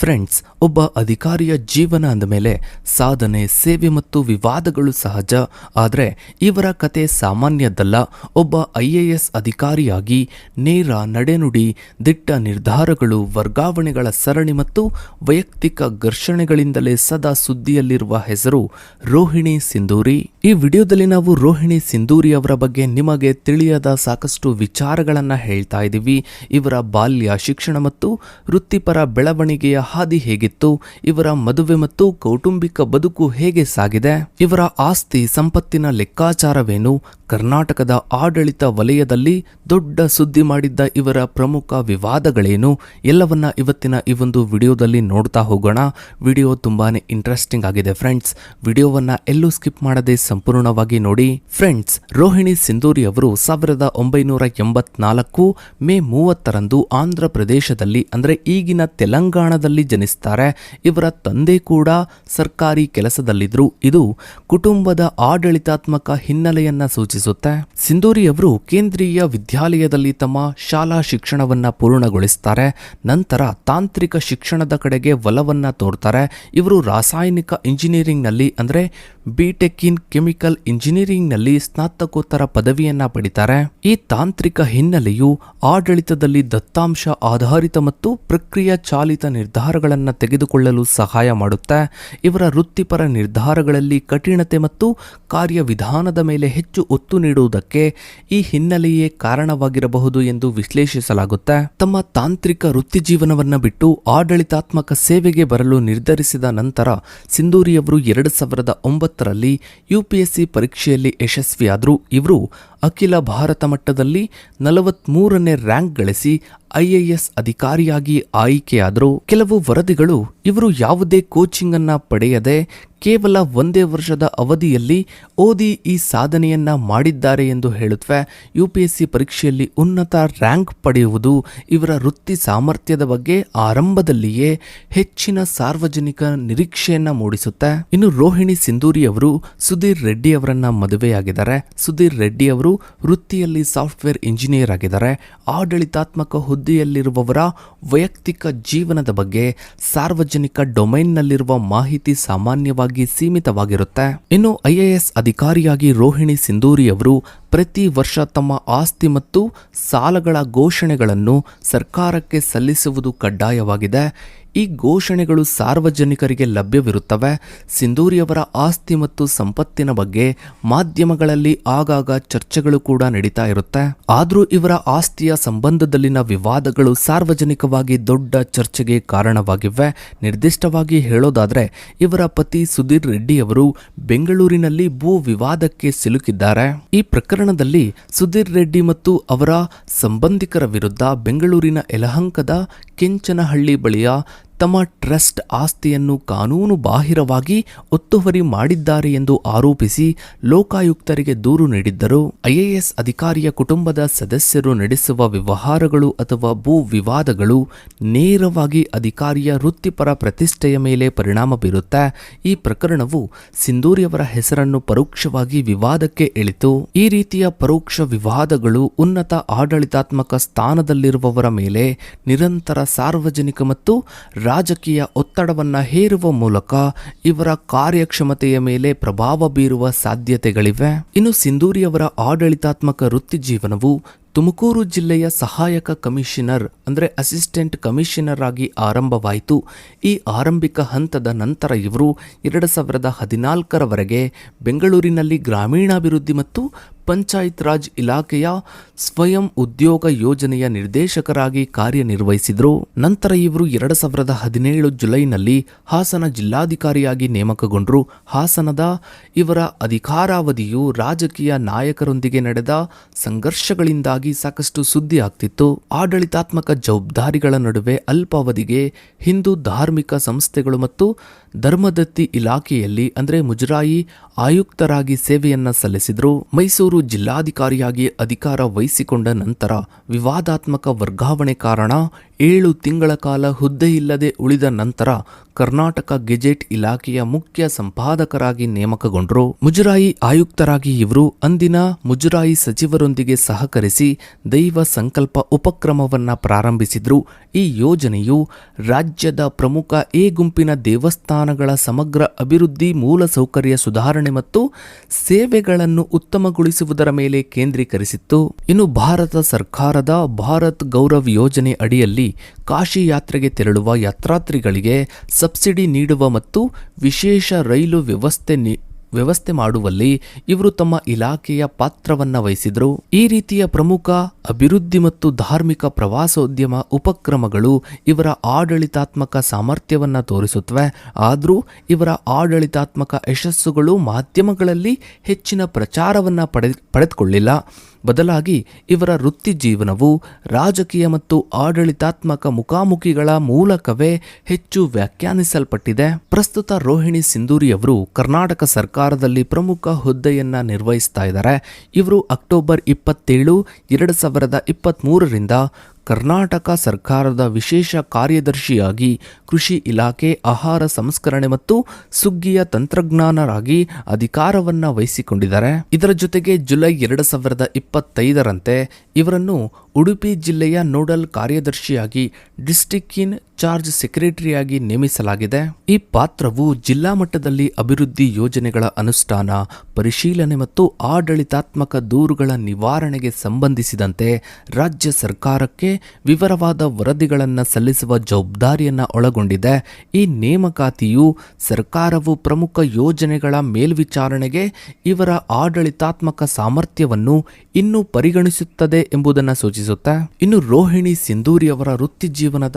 Friends ಒಬ್ಬ ಅಧಿಕಾರಿಯ ಜೀವನ ಅಂದ ಮೇಲೆ ಸಾಧನೆ, ಸೇವೆ ಮತ್ತು ವಿವಾದಗಳು ಸಹಜ. ಆದರೆ ಇವರ ಕತೆ ಸಾಮಾನ್ಯದ್ದಲ್ಲ. ಒಬ್ಬ ಐ ಎ ಎಸ್ ಅಧಿಕಾರಿಯಾಗಿ ನೇರ ನಡೆನುಡಿ, ದಿಟ್ಟ ನಿರ್ಧಾರಗಳು, ವರ್ಗಾವಣೆಗಳ ಸರಣಿ ಮತ್ತು ವೈಯಕ್ತಿಕ ಘರ್ಷಣೆಗಳಿಂದಲೇ ಸದಾ ಸುದ್ದಿಯಲ್ಲಿರುವ ಹೆಸರು ರೋಹಿಣಿ ಸಿಂಧೂರಿ. ಈ ವಿಡಿಯೋದಲ್ಲಿ ನಾವು ರೋಹಿಣಿ ಸಿಂಧೂರಿ ಅವರ ಬಗ್ಗೆ ನಿಮಗೆ ತಿಳಿಯದ ಸಾಕಷ್ಟು ವಿಚಾರಗಳನ್ನು ಹೇಳ್ತಾ ಇದ್ದೀವಿ ಇವರ ಬಾಲ್ಯ, ಶಿಕ್ಷಣ ಮತ್ತು ವೃತ್ತಿಪರ ಬೆಳವಣಿಗೆಯ ಹಾದಿ ಹೇಗಿತ್ತು ಇವರ ಮದುವೆ ಮತ್ತು ಕೌಟುಂಬಿಕ ಬದುಕು ಹೇಗೆ ಸಾಗಿದೆ ಇವರ ಆಸ್ತಿ ಸಂಪತ್ತಿನ ಲೆಕ್ಕಾಚಾರವೇನು ಕರ್ನಾಟಕದ ಆಡಳಿತ ವಲಯದಲ್ಲಿ ದೊಡ್ಡ ಸುದ್ದಿ ಮಾಡಿದ್ದ ಇವರ ಪ್ರಮುಖ ವಿವಾದಗಳೇನು ಎಲ್ಲವನ್ನ ಇವತ್ತಿನ ಈ ಒಂದು ವಿಡಿಯೋದಲ್ಲಿ ನೋಡ್ತಾ ಹೋಗೋಣ. ವಿಡಿಯೋ ತುಂಬಾನೇ ಇಂಟ್ರೆಸ್ಟಿಂಗ್ ಆಗಿದೆ ಫ್ರೆಂಡ್ಸ್ ವಿಡಿಯೋವನ್ನ ಎಲ್ಲೂ ಸ್ಕಿಪ್ ಮಾಡದೆ ಸಂಪೂರ್ಣವಾಗಿ ನೋಡಿ. ಫ್ರೆಂಡ್ಸ್ ರೋಹಿಣಿ ಸಿಂಧೂರಿ ಅವರು ಸಾವಿರದ ಒಂಬೈನೂರ ಎಂಬತ್ನಾಲ್ಕು ಮೇ ಮೂವತ್ತರಂದು ಆಂಧ್ರ ಪ್ರದೇಶದಲ್ಲಿ ಅಂದ್ರೆ ಈಗಿನ ತೆಲಂಗಾಣದಲ್ಲಿ ಜನಿಸ್ತಾರೆ. ಇವರ ತಂದೆ ಕೂಡ ಸರ್ಕಾರಿ ಕೆಲಸದಲ್ಲಿದ್ದರು ಇದು ಕುಟುಂಬದ ಆಡಳಿತಾತ್ಮಕ ಹಿನ್ನೆಲೆಯನ್ನ ಸೂಚಿಸುತ್ತೆ ಸಿಂಧೂರಿ ಅವರು ಕೇಂದ್ರೀಯ ವಿದ್ಯಾಲಯದಲ್ಲಿ ತಮ್ಮ ಶಾಲಾ ಶಿಕ್ಷಣವನ್ನ ಪೂರ್ಣಗೊಳಿಸ್ತಾರೆ, ನಂತರ ತಾಂತ್ರಿಕ ಶಿಕ್ಷಣದ ಕಡೆಗೆ ಒಲವನ್ನ ತೋರ್ತಾರೆ. ಇವರು ರಾಸಾಯನಿಕ ಇಂಜಿನಿಯರಿಂಗ್ನಲ್ಲಿ ಅಂದ್ರೆ ಬಿಟೆಕ್ ಇನ್ ಕೆಮಿಕಲ್ ಇಂಜಿನಿಯರಿಂಗ್ನಲ್ಲಿ ಸ್ನಾತಕೋತ್ತರ ಪದವಿಯನ್ನ ಪಡಿತಾರೆ. ಈ ತಾಂತ್ರಿಕ ಹಿನ್ನೆಲೆಯು ಆಡಳಿತದಲ್ಲಿ ದತ್ತಾಂಶ ಆಧಾರಿತ ಮತ್ತು ಪ್ರಕ್ರಿಯೆ ಚಾಲಿತ ನಿರ್ಧಾರಗಳನ್ನು ತೆಗೆದುಕೊಳ್ಳಲು ಸಹಾಯ ಮಾಡುತ್ತೆ. ಇವರ ವೃತ್ತಿಪರ ನಿರ್ಧಾರಗಳಲ್ಲಿ ಕಠಿಣತೆ ಮತ್ತು ಕಾರ್ಯವಿಧಾನದ ಮೇಲೆ ಹೆಚ್ಚು ನೀಡುವುದಕ್ಕೆ ಈ ಹಿನ್ನೆಲೆಯೇ ಕಾರಣವಾಗಿರಬಹುದು ಎಂದು ವಿಶ್ಲೇಷಿಸಲಾಗುತ್ತೆ. ತಮ್ಮ ತಾಂತ್ರಿಕ ವೃತ್ತಿ ಜೀವನವನ್ನ ಬಿಟ್ಟು ಆಡಳಿತಾತ್ಮಕ ಸೇವೆಗೆ ಬರಲು ನಿರ್ಧರಿಸಿದ ನಂತರ ಸಿಂಧೂರಿಯವರು ಎರಡು ಸಾವಿರದ ಒಂಬತ್ತರಲ್ಲಿ ಯುಪಿಎಸ್ಸಿ ಪರೀಕ್ಷೆಯಲ್ಲಿ ಯಶಸ್ವಿಯಾದರು. ಇವರು ಅಖಿಲ ಭಾರತ ಮಟ್ಟದಲ್ಲಿ ನಲವತ್ಮೂರನೇ ರ್ಯಾಂಕ್ ಗಳಿಸಿ ಐಎಎಸ್ ಅಧಿಕಾರಿಯಾಗಿ ಆಯ್ಕೆಯಾದರು. ಕೆಲವು ವರದಿಗಳು ಇವರು ಯಾವುದೇ ಕೋಚಿಂಗ್ ಅನ್ನ ಪಡೆಯದೆ ಕೇವಲ ಒಂದೇ ವರ್ಷದ ಅವಧಿಯಲ್ಲಿ ಓದಿ ಈ ಸಾಧನೆಯನ್ನ ಮಾಡಿದ್ದಾರೆ ಎಂದು ಹೇಳುತ್ತವೆ ಯುಪಿಎಸ್ಸಿ ಪರೀಕ್ಷೆಯಲ್ಲಿ ಉನ್ನತ ರ್ಯಾಂಕ್ ಪಡೆಯುವುದು ಇವರ ವೃತ್ತಿ ಸಾಮರ್ಥ್ಯದ ಬಗ್ಗೆ ಆರಂಭದಲ್ಲಿಯೇ ಹೆಚ್ಚಿನ ಸಾರ್ವಜನಿಕ ನಿರೀಕ್ಷೆಯನ್ನ ಮೂಡಿಸುತ್ತೆ. ಇನ್ನು ರೋಹಿಣಿ ಸಿಂಧೂರಿ ಅವರು ಸುಧೀರ್ ರೆಡ್ಡಿ ಅವರನ್ನ ಮದುವೆಯಾಗಿದ್ದಾರೆ. ಸುಧೀರ್ ರೆಡ್ಡಿ ಅವರು ವೃತ್ತಿಯಲ್ಲಿ ಸಾಫ್ಟ್ವೇರ್ ಇಂಜಿನಿಯರ್ ಆಗಿದ್ದಾರೆ. ಆಡಳಿತಾತ್ಮಕ ಹುದ್ದೆಯಲ್ಲಿರುವವರ ವೈಯಕ್ತಿಕ ಜೀವನದ ಬಗ್ಗೆ ಸಾರ್ವಜನಿಕ ಡೊಮೈನ್ನಲ್ಲಿರುವ ಮಾಹಿತಿ ಸಾಮಾನ್ಯವಾಗಿ ಸೀಮಿತವಾಗಿರುತ್ತೆ. ಇನ್ನು ಐಎಎಸ್ ಅಧಿಕಾರಿಯಾಗಿ ರೋಹಿಣಿ ಸಿಂಧೂರಿ ಅವರು ಪ್ರತಿ ವರ್ಷ ತಮ್ಮ ಆಸ್ತಿ ಮತ್ತು ಸಾಲಗಳ ಘೋಷಣೆಗಳನ್ನು ಸರ್ಕಾರಕ್ಕೆ ಸಲ್ಲಿಸುವುದು ಕಡ್ಡಾಯವಾಗಿದೆ. ಈ ಘೋಷಣೆಗಳು ಸಾರ್ವಜನಿಕರಿಗೆ ಲಭ್ಯವಿರುತ್ತವೆ. ಸಿಂಧೂರಿಯವರ ಆಸ್ತಿ ಮತ್ತು ಸಂಪತ್ತಿನ ಬಗ್ಗೆ ಮಾಧ್ಯಮಗಳಲ್ಲಿ ಆಗಾಗ ಚರ್ಚೆಗಳು ಕೂಡ ನಡೀತಾ ಇರುತ್ತೆ. ಆದರೂ ಇವರ ಆಸ್ತಿಯ ಸಂಬಂಧದಲ್ಲಿನ ವಿವಾದಗಳು ಸಾರ್ವಜನಿಕವಾಗಿ ದೊಡ್ಡ ಚರ್ಚೆಗೆ ಕಾರಣವಾಗಿವೆ. ನಿರ್ದಿಷ್ಟವಾಗಿ ಹೇಳೋದಾದರೆ, ಇವರ ಪತಿ ಸುಧೀರ್ ರೆಡ್ಡಿ ಅವರು ಬೆಂಗಳೂರಿನಲ್ಲಿ ಭೂ ವಿವಾದಕ್ಕೆ ಸಿಲುಕಿದ್ದಾರೆ. ಈ ಪ್ರಕರಣದಲ್ಲಿ ಸುಧೀರ್ ರೆಡ್ಡಿ ಮತ್ತು ಅವರ ಸಂಬಂಧಿಕರ ವಿರುದ್ಧ ಬೆಂಗಳೂರಿನ ಯಲಹಂಕದ ಕೆಂಚನಹಳ್ಳಿ ಬಳಿಯ ತಮ್ಮ ಟ್ರಸ್ಟ್ ಆಸ್ತಿಯನ್ನು ಕಾನೂನು ಬಾಹಿರವಾಗಿ ಒತ್ತುವರಿ ಮಾಡಿದ್ದಾರೆ ಎಂದು ಆರೋಪಿಸಿ ಲೋಕಾಯುಕ್ತರಿಗೆ ದೂರು ನೀಡಿದ್ದರು. ಐಎಎಸ್ ಅಧಿಕಾರಿಯ ಕುಟುಂಬದ ಸದಸ್ಯರು ನಡೆಸುವ ವ್ಯವಹಾರಗಳು ಅಥವಾ ಭೂ ವಿವಾದಗಳು ನೇರವಾಗಿ ಅಧಿಕಾರಿಯ ವೃತ್ತಿಪರ ಪ್ರತಿಷ್ಠೆಯ ಮೇಲೆ ಪರಿಣಾಮ ಬೀರುತ್ತೆ, ಈ ಪ್ರಕರಣವು ಸಿಂಧೂರಿಯವರ ಹೆಸರನ್ನು ಪರೋಕ್ಷವಾಗಿ ವಿವಾದಕ್ಕೆ ಎಳಿತು ಈ ರೀತಿಯ ಪರೋಕ್ಷ ವಿವಾದಗಳು ಉನ್ನತ ಆಡಳಿತಾತ್ಮಕ ಸ್ಥಾನದಲ್ಲಿರುವವರ ಮೇಲೆ ನಿರಂತರ ಸಾರ್ವಜನಿಕ ಮತ್ತು ರಾಜಕೀಯ ಒತ್ತಡವನ್ನು ಹೇರುವ ಮೂಲಕ ಇವರ ಕಾರ್ಯಕ್ಷಮತೆಯ ಮೇಲೆ ಪ್ರಭಾವ ಬೀರುವ ಸಾಧ್ಯತೆಗಳಿವೆ. ಇನ್ನು ಸಿಂಧೂರಿಯವರ ಆಡಳಿತಾತ್ಮಕ ವೃತ್ತಿ ಜೀವನವು ತುಮಕೂರು ಜಿಲ್ಲೆಯ ಸಹಾಯಕ ಕಮಿಷನರ್ ಅಂದರೆ ಅಸಿಸ್ಟೆಂಟ್ ಕಮಿಷನರ್ ಆಗಿ ಆರಂಭವಾಯಿತು. ಈ ಆರಂಭಿಕ ಹಂತದ ನಂತರ ಇವರು ಎರಡು ಸಾವಿರದ ಹದಿನಾಲ್ಕರವರೆಗೆ ಬೆಂಗಳೂರಿನಲ್ಲಿ ಗ್ರಾಮೀಣಾಭಿವೃದ್ಧಿ ಮತ್ತು ಪಂಚಾಯತ್ ರಾಜ್ ಇಲಾಖೆಯ ಸ್ವಯಂ ಉದ್ಯೋಗ ಯೋಜನೆಯ ನಿರ್ದೇಶಕರಾಗಿ ಕಾರ್ಯನಿರ್ವಹಿಸಿದರು. ನಂತರ ಇವರು ಎರಡು ಸಾವಿರದ ಹದಿನೇಳು ಜುಲೈನಲ್ಲಿ ಹಾಸನ ಜಿಲ್ಲಾಧಿಕಾರಿಯಾಗಿ ನೇಮಕಗೊಂಡರು. ಹಾಸನದ ಇವರ ಅಧಿಕಾರಾವಧಿಯು ರಾಜಕೀಯ ನಾಯಕರೊಂದಿಗೆ ನಡೆದ ಸಂಘರ್ಷಗಳಿಂದಾಗಿ ಸಾಕಷ್ಟು ಸುದ್ದಿ ಆಗ್ತಿತ್ತು. ಆಡಳಿತಾತ್ಮಕ ಜವಾಬ್ದಾರಿಗಳ ನಡುವೆ ಅಲ್ಪಾವಧಿಗೆ ಹಿಂದೂ ಧಾರ್ಮಿಕ ಸಂಸ್ಥೆಗಳು ಮತ್ತು ಧರ್ಮದತ್ತಿ ಇಲಾಖೆಯಲ್ಲಿ ಅಂದರೆ ಮುಜರಾಯಿ ಆಯುಕ್ತರಾಗಿ ಸೇವೆಯನ್ನ ಸಲ್ಲಿಸಿದರು. ಮೈಸೂರು ಇವರು ಜಿಲ್ಲಾಧಿಕಾರಿಯಾಗಿ ಅಧಿಕಾರ ವಹಿಸಿಕೊಂಡ ನಂತರ ವಿವಾದಾತ್ಮಕ ವರ್ಗಾವಣೆ ಕಾರಣ ಏಳು ತಿಂಗಳ ಕಾಲ ಹುದ್ದೆಯಿಲ್ಲದೆ ಉಳಿದ ನಂತರ ಕರ್ನಾಟಕ ಗೆಜೆಟ್ ಇಲಾಖೆಯ ಮುಖ್ಯ ಸಂಪಾದಕರಾಗಿ ನೇಮಕಗೊಂಡರು. ಮುಜರಾಯಿ ಆಯುಕ್ತರಾಗಿ ಇವರು. ಅಂದಿನ ಮುಜರಾಯಿ ಸಚಿವರೊಂದಿಗೆ ಸಹಕರಿಸಿ ದೈವ ಸಂಕಲ್ಪ ಉಪಕ್ರಮವನ್ನ ಪ್ರಾರಂಭಿಸಿದ್ರು. ಈ ಯೋಜನೆಯು ರಾಜ್ಯದ ಪ್ರಮುಖ ಎ ಗುಂಪಿನ ದೇವಸ್ಥಾನಗಳ ಸಮಗ್ರ ಅಭಿವೃದ್ಧಿ ಮೂಲಸೌಕರ್ಯ ಸುಧಾರಣೆ ಮತ್ತು ಸೇವೆಗಳನ್ನು ಉತ್ತಮಗೊಳಿಸುವುದರ ಮೇಲೆ ಕೇಂದ್ರೀಕರಿಸಿತ್ತು. ಇನ್ನು ಭಾರತ ಸರ್ಕಾರದ ಭಾರತ್ ಗೌರವ್ ಯೋಜನೆ ಅಡಿಯಲ್ಲಿ ಕಾಶಿ ಯಾತ್ರೆಗೆ ತೆರಳುವ ಯಾತ್ರಾತ್ರಿಗಳಿಗೆ ಸಬ್ಸಿಡಿ ನೀಡುವ ಮತ್ತು ವಿಶೇಷ ರೈಲು ವ್ಯವಸ್ಥೆ ವ್ಯವಸ್ಥೆ ಮಾಡುವಲ್ಲಿ ಇವರು ತಮ್ಮ ಇಲಾಖೆಯ ಪಾತ್ರವನ್ನು ವಹಿಸಿದರು. ಈ ರೀತಿಯ ಪ್ರಮುಖ ಅಭಿವೃದ್ಧಿ ಮತ್ತು ಧಾರ್ಮಿಕ ಪ್ರವಾಸೋದ್ಯಮ ಉಪಕ್ರಮಗಳು ಇವರ ಆಡಳಿತಾತ್ಮಕ ಸಾಮರ್ಥ್ಯವನ್ನು ತೋರಿಸುತ್ತವೆ. ಆದರೂ ಇವರ ಆಡಳಿತಾತ್ಮಕ ಯಶಸ್ಸುಗಳು ಮಾಧ್ಯಮಗಳಲ್ಲಿ ಹೆಚ್ಚಿನ ಪ್ರಚಾರವನ್ನು ಪಡೆ ಪಡೆದುಕೊಳ್ಳಿಲ್ಲ. ಬದಲಾಗಿ ಇವರ ವೃತ್ತಿ ಜೀವನವು ರಾಜಕೀಯ ಮತ್ತು ಆಡಳಿತಾತ್ಮಕ ಮುಖಾಮುಖಿಗಳ ಮೂಲಕವೇ ಹೆಚ್ಚು ವ್ಯಾಖ್ಯಾನಿಸಲ್ಪಟ್ಟಿದೆ. ಪ್ರಸ್ತುತ ರೋಹಿಣಿ ಸಿಂಧೂರಿ ಅವರು ಕರ್ನಾಟಕ ಸರ್ಕಾರದಲ್ಲಿ ಪ್ರಮುಖ ಹುದ್ದೆಯನ್ನ ನಿರ್ವಹಿಸ್ತಾ ಇದ್ದಾರೆ. ಇವರು ಅಕ್ಟೋಬರ್ ಇಪ್ಪತ್ತೇಳು, ಎರಡು ಸಾವಿರದ ಇಪ್ಪತ್ತ್ಮೂರರಿಂದ ಕರ್ನಾಟಕ ಸರ್ಕಾರದ ವಿಶೇಷ ಕಾರ್ಯದರ್ಶಿಯಾಗಿ ಕೃಷಿ ಇಲಾಖೆ ಆಹಾರ ಸಂಸ್ಕರಣೆ ಮತ್ತು ಸುಗ್ಗಿಯ ತಂತ್ರಜ್ಞಾನರಾಗಿ ಅಧಿಕಾರವನ್ನ ವಹಿಸಿಕೊಂಡಿದ್ದಾರೆ. ಇದರ ಜೊತೆಗೆ ಜುಲೈ ಎರಡು ಸಾವಿರದ ಇಪ್ಪತ್ತೈದರಂತೆ ಇವರನ್ನು ಉಡುಪಿ ಜಿಲ್ಲೆಯ ನೋಡಲ್ ಕಾರ್ಯದರ್ಶಿಯಾಗಿ ಡಿಸ್ಟಿಕ್ ಚಾರ್ಜ್ ಸೆಕ್ರೆಟರಿಯಾಗಿ ನೇಮಿಸಲಾಗಿದೆ. ಈ ಪಾತ್ರವು ಜಿಲ್ಲಾ ಮಟ್ಟದಲ್ಲಿ ಅಭಿವೃದ್ಧಿ ಯೋಜನೆಗಳ ಅನುಷ್ಠಾನ, ಪರಿಶೀಲನೆ ಮತ್ತು ಆಡಳಿತಾತ್ಮಕ ದೂರುಗಳ ನಿವಾರಣೆಗೆ ಸಂಬಂಧಿಸಿದಂತೆ ರಾಜ್ಯ ಸರ್ಕಾರಕ್ಕೆ ವಿವರವಾದ ವರದಿಗಳನ್ನು ಸಲ್ಲಿಸುವ ಜವಾಬ್ದಾರಿಯನ್ನು ಒಳಗೊಂಡಿದೆ. ಈ ನೇಮಕಾತಿಯು ಸರ್ಕಾರವು ಪ್ರಮುಖ ಯೋಜನೆಗಳ ಮೇಲ್ವಿಚಾರಣೆಗೆ ಇವರ ಆಡಳಿತಾತ್ಮಕ ಸಾಮರ್ಥ್ಯವನ್ನು ಇನ್ನೂ ಪರಿಗಣಿಸುತ್ತದೆ ಎಂಬುದನ್ನು ಸೂಚಿಸುತ್ತೆ. ಇನ್ನು ರೋಹಿಣಿ ಸಿಂಧೂರಿ ಅವರ ವೃತ್ತಿ ಜೀವನದ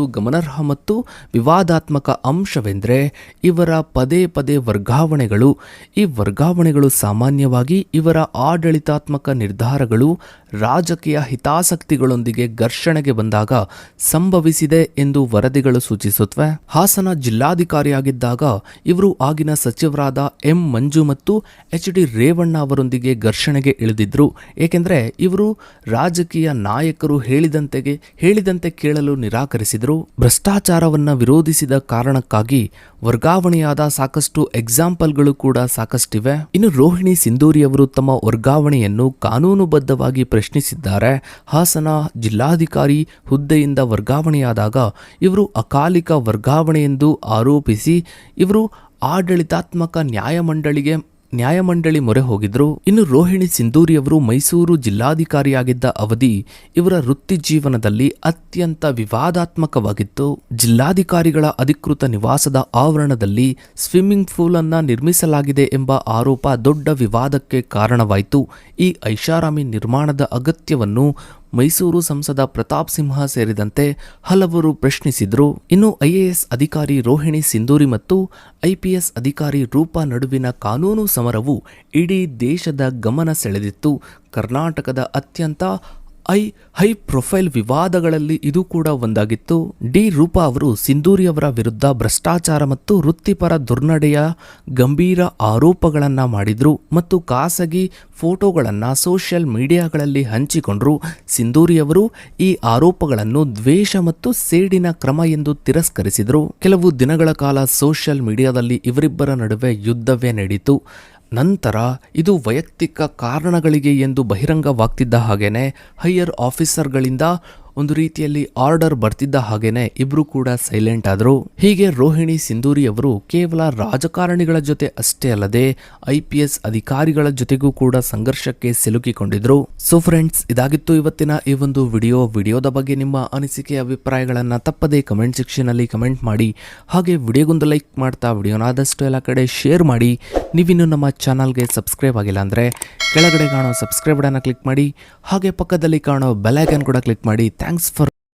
ಮತ್ತೊಂದು ಗಮನಾರ್ಹ ಮತ್ತು ವಿವಾದಾತ್ಮಕ ಅಂಶವೆಂದರೆ ಇವರ ಪದೇ ಪದೇ ವರ್ಗಾವಣೆಗಳು. ಈ ವರ್ಗಾವಣೆಗಳು ಸಾಮಾನ್ಯವಾಗಿ ಇವರ ಆಡಳಿತಾತ್ಮಕ ನಿರ್ಧಾರಗಳು ರಾಜಕೀಯ ಹಿತಾಸಕ್ತಿಗಳೊಂದಿಗೆ ಘರ್ಷಣೆಗೆ ಬಂದಾಗ ಸಂಭವಿಸಿದೆ ಎಂದು ವರದಿಗಳು ಸೂಚಿಸುತ್ತವೆ ಹಾಸನ ಜಿಲ್ಲಾಧಿಕಾರಿಯಾಗಿದ್ದಾಗ ಇವರು ಆಗಿನ ಸಚಿವರಾದ ಎಂ ಮಂಜು ಮತ್ತು ಎಚ್ ಡಿ ರೇವಣ್ಣ ಅವರೊಂದಿಗೆ ಘರ್ಷಣೆಗೆ ಇಳಿದಿದ್ರು. ಏಕೆಂದರೆ ಇವರು ರಾಜಕೀಯ ನಾಯಕರು ಹೇಳಿದಂತೆಗೆ ಹೇಳಿದಂತೆ ಕೇಳಲು ನಿರಾಕರಿಸಿದರು. ಭ್ರಷ್ಟಾಚಾರವನ್ನ ವಿರೋಧಿಸಿದ ಕಾರಣಕ್ಕಾಗಿ ವರ್ಗಾವಣೆಯಾದ ಸಾಕಷ್ಟು ಎಕ್ಸಾಂಪಲ್ಗಳು ಕೂಡ ಸಾಕಷ್ಟಿವೆ. ಇನ್ನು ರೋಹಿಣಿ ಸಿಂಧೂರಿ ಅವರು ತಮ್ಮ ವರ್ಗಾವಣೆಯನ್ನು ಕಾನೂನುಬದ್ಧವಾಗಿ ಪ್ರಶ್ನಿಸಿದ್ದಾರೆ. ಹಾಸನ ಜಿಲ್ಲಾಧಿಕಾರಿ ಹುದ್ದೆಯಿಂದ ವರ್ಗಾವಣೆಯಾದಾಗ ಇವರು ಅಕಾಲಿಕ ವರ್ಗಾವಣೆ ಎಂದು ಆರೋಪಿಸಿ ಇವರು ಆಡಳಿತಾತ್ಮಕ ನ್ಯಾಯಮಂಡಳಿಗೆ ನ್ಯಾಯಮಂಡಳಿ ಮೊರೆ ಹೋಗಿದ್ರು, ಇನ್ನು ರೋಹಿಣಿ ಸಿಂಧೂರಿಯವರು ಮೈಸೂರು ಜಿಲ್ಲಾಧಿಕಾರಿಯಾಗಿದ್ದ ಅವಧಿ ಇವರ ವೃತ್ತಿ ಜೀವನದಲ್ಲಿ ಅತ್ಯಂತ ವಿವಾದಾತ್ಮಕವಾಗಿತ್ತು. ಜಿಲ್ಲಾಧಿಕಾರಿಗಳ ಅಧಿಕೃತ ನಿವಾಸದ ಆವರಣದಲ್ಲಿ ಸ್ವಿಮ್ಮಿಂಗ್ ಪೂಲ್ ಅನ್ನ ನಿರ್ಮಿಸಲಾಗಿದೆ ಎಂಬ ಆರೋಪ ದೊಡ್ಡ ವಿವಾದಕ್ಕೆ ಕಾರಣವಾಯಿತು. ಈ ಐಷಾರಾಮಿ ನಿರ್ಮಾಣದ ಅಗತ್ಯವನ್ನು ಮೈಸೂರು ಸಂಸದ ಪ್ರತಾಪ್ ಸಿಂಹ ಸೇರಿದಂತೆ ಹಲವರು ಪ್ರಶ್ನಿಸಿದ್ರು. ಇನ್ನು ಐಎಎಸ್ ಅಧಿಕಾರಿ ರೋಹಿಣಿ ಸಿಂಧೂರಿ ಮತ್ತು ಐಪಿಎಸ್ ಅಧಿಕಾರಿ ರೂಪಾ ನಡುವಿನ ಕಾನೂನು ಸಮರವು ಇಡೀ ದೇಶದ ಗಮನ ಸೆಳೆದಿತ್ತು. ಕರ್ನಾಟಕದ ಅತ್ಯಂತ ಐ ಹೈ ಪ್ರೊಫೈಲ್ ವಿವಾದಗಳಲ್ಲಿ ಇದು ಕೂಡ ಒಂದಾಗಿತ್ತು. ಡಿ ರೂಪಾ ಅವರು ಸಿಂಧೂರಿ ಅವರ ವಿರುದ್ಧ ಭ್ರಷ್ಟಾಚಾರ ಮತ್ತು ವೃತ್ತಿಪರ ದುರ್ನಡೆಯ ಗಂಭೀರ ಆರೋಪಗಳನ್ನು ಮಾಡಿದ್ರು ಮತ್ತು ಖಾಸಗಿ ಫೋಟೋಗಳನ್ನು ಸೋಷಿಯಲ್ ಮೀಡಿಯಾಗಳಲ್ಲಿ ಹಂಚಿಕೊಂಡ್ರು. ಸಿಂಧೂರಿ ಅವರು ಈ ಆರೋಪಗಳನ್ನು ದ್ವೇಷ ಮತ್ತು ಸೇಡಿನ ಕ್ರಮ ಎಂದು ತಿರಸ್ಕರಿಸಿದರು. ಕೆಲವು ದಿನಗಳ ಕಾಲ ಸೋಷಿಯಲ್ ಮೀಡಿಯಾದಲ್ಲಿ ಇವರಿಬ್ಬರ ನಡುವೆ ಯುದ್ಧವೇ ನಡೆಯಿತು ನಂತರ ಇದು ವೈಯಕ್ತಿಕ ಕಾರಣಗಳಿಗೆ ಎಂದು ಬಹಿರಂಗವಾಗ್ತಿದ್ದ ಹಾಗೇನೆ ಹೈಯರ್ ಆಫೀಸರ್ಗಳಿಂದ ಒಂದು ರೀತಿಯಲ್ಲಿ ಆರ್ಡರ್ ಬರ್ತಿದ್ದ ಹಾಗೇನೆ ಇಬ್ರು ಕೂಡ ಸೈಲೆಂಟ್ ಆದರು. ಹೀಗೆ ರೋಹಿಣಿ, ಸಿಂಧೂರಿ ಅವರು ಕೇವಲ ರಾಜಕಾರಣಿಗಳ ಜೊತೆ ಅಷ್ಟೇ ಅಲ್ಲದೆ ಐ ಪಿ ಎಸ್ ಅಧಿಕಾರಿಗಳ ಜೊತೆಗೂ ಕೂಡ ಸಂಘರ್ಷಕ್ಕೆ ಸಿಲುಕಿಕೊಂಡಿದ್ರು. ಸೊ ಫ್ರೆಂಡ್ಸ್ ಇದಾಗಿತ್ತು ಇವತ್ತಿನ ಈ ಒಂದು ವಿಡಿಯೋ. ವಿಡಿಯೋದ ಬಗ್ಗೆ ನಿಮ್ಮ ಅನಿಸಿಕೆ, ಅಭಿಪ್ರಾಯಗಳನ್ನು ತಪ್ಪದೇ ಕಮೆಂಟ್ ಸೆಕ್ಷನ್ ಅಲ್ಲಿ ಕಮೆಂಟ್ ಮಾಡಿ. ಹಾಗೆ ವಿಡಿಯೋಗೊಂದು ಲೈಕ್ ಮಾಡ್ತಾ ವಿಡಿಯೋನಾದಷ್ಟು ಎಲ್ಲ ಕಡೆ ಶೇರ್ ಮಾಡಿ. ನೀವಿನ್ನು ನಮ್ಮ ಚಾನಲ್ಗೆ ಸಬ್ಸ್ಕ್ರೈಬ್ ಆಗಿಲ್ಲ ಅಂದರೆ ಕೆಳಗಡೆ ಕಾಣೋ ಸಬ್ಸ್ಕ್ರೈಬ್ ಬಟನ್ನ ಕ್ಲಿಕ್ ಮಾಡಿ. ಹಾಗೆ ಪಕ್ಕದಲ್ಲಿ ಕಾಣೋ ಬೆಲ್ ಐಕನ್ ಕೂಡ ಕ್ಲಿಕ್ ಮಾಡಿ. Thanks for